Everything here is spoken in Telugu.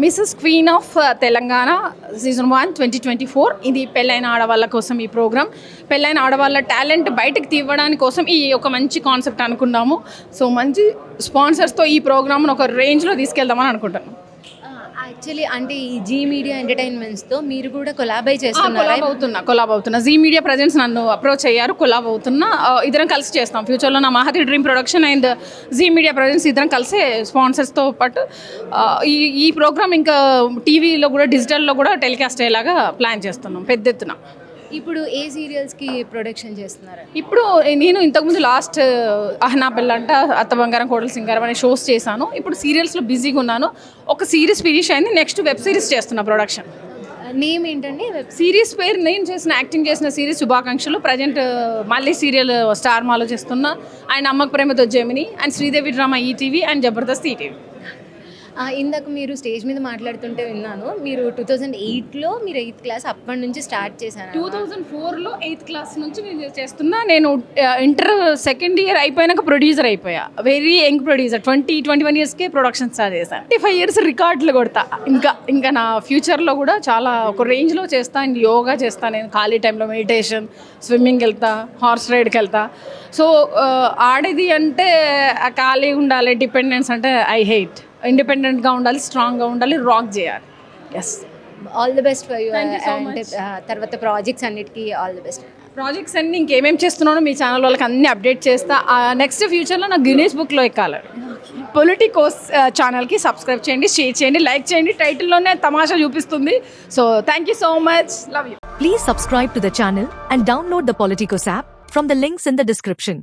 Miss queen of Telangana season one twenty twenty four ఇది పెళ్ళైన ఆడవాళ్ళ కోసం ఈ ప్రోగ్రామ్ పెళ్ళైన ఆడవాళ్ళ టాలెంట్ బయటకు తీవ్వడానికి కోసం ఈ ఒక మంచి కాన్సెప్ట్ అనుకున్నాము సో మంచి స్పాన్సర్స్తో ఈ ప్రోగ్రామ్ను ఒక రేంజ్లో తీసుకెళ్దామని అనుకుంటున్నాను యాక్చువల్లీ అంటే ఈ జీ మీడియా ఎంటర్టైన్మెంట్స్తో మీరు కూడా కొలాబై చేస్తున్నారా కొలాబ్ అవుతున్నా కొలాబ్ అవుతున్నా. జీ మీడియా ప్రజెంట్స్ నన్ను అప్రోచ్ అయ్యారు కొలాబ్ అవుతున్నా. ఇద్దరం కలిసి చేస్తాం. ఫ్యూచర్లో నా Mahathi dream production and Zee media presents ఇద్దరం కలిసి స్పాన్సర్స్తో పాటు ఈ ఈ ప్రోగ్రామ్ ఇంకా టీవీలో కూడా డిజిటల్లో కూడా టెలికాస్ట్ అయ్యేలాగా ప్లాన్ చేస్తున్నాం పెద్ద ఎత్తున. ఇప్పుడు ఏ సీరియల్స్కి ప్రొడక్షన్ చేస్తున్నారు ఇప్పుడు నేను ఇంతకుముందు లాస్ట్ అహనా పెళ్ళంట అత్త బంగారం కోడల సింగారం అనే షోస్ చేశాను. ఇప్పుడు సీరియల్స్లో బిజీగా ఉన్నాను. ఒక సిరీస్ ఫినిష్ అయింది నెక్స్ట్ వెబ్ సిరీస్ చేస్తున్నా ప్రొడక్షన్ నేమ్ ఏంటండి? వెబ్ సిరీస్ పేరు నేను చేసిన యాక్టింగ్ చేసిన సిరీస్ శుభాకాంక్షలు. ప్రజెంట్ మళ్ళీ సీరియల్ స్టార్ మాలో చేస్తున్నా. అండ్ అమ్మకు ప్రేమతో Gemini and Sridevi drama ETV and Jabardasth ETV ఆ, ఇందాక మీరు స్టేజ్ మీద మాట్లాడుతుంటే విన్నాను. మీరు టూ థౌజండ్ ఎయిట్లో మీరు ఎయిత్ క్లాస్ అప్పటి నుంచి స్టార్ట్ చేశాను టూ థౌజండ్ ఫోర్లో ఎయిత్ క్లాస్ నుంచి నేను చేస్తున్నా. నేను ఇంటర్ సెకండ్ ఇయర్ అయిపోయినాక ప్రొడ్యూసర్ అయిపోయా. Very young producer. Twenty twenty one ఇయర్స్కే production start చేశాను ట్వంటీ ఫైవ్ ఇయర్స్ రికార్డులు కొడతా. ఇంకా ఇంకా నా ఫ్యూచర్లో కూడా చాలా ఒక రేంజ్లో చేస్తా. అండ్ యోగా చేస్తా. నేను ఖాళీ టైంలో మెడిటేషన్ స్విమ్మింగ్కి వెళ్తా హార్స్ రైడ్కి వెళ్తా. సో ఆడేది అంటే ఖాళీ ఉండాలి డిపెండెన్స్ అంటే ఐ హెయిట్ ఇండిపెండెంట్గా ఉండాలి స్ట్రాంగ్గా ఉండాలి రాక్ చేయాలి. Yes all the best for you and తర్వాత ప్రాజెక్ట్స్ అన్నిటికీ ఆల్ ది బెస్ట్ ప్రాజెక్ట్స్ అన్ని ఇంకేమేమి చేస్తున్నానో మీ ఛానల్ వాళ్ళకి అన్ని అప్డేట్ చేస్తా. నెక్స్ట్ ఫ్యూచర్లో నాకు గినీస్ బుక్లో ఎక్కాలి. పొలిటికోస్ ఛానల్కి సబ్స్క్రైబ్ చేయండి షేర్ చేయండి లైక్ చేయండి. టైటిల్లోనే తమాషా చూపిస్తుంది. So thank you so much love you Please subscribe to the channel and download the Politicos app from the links in the description.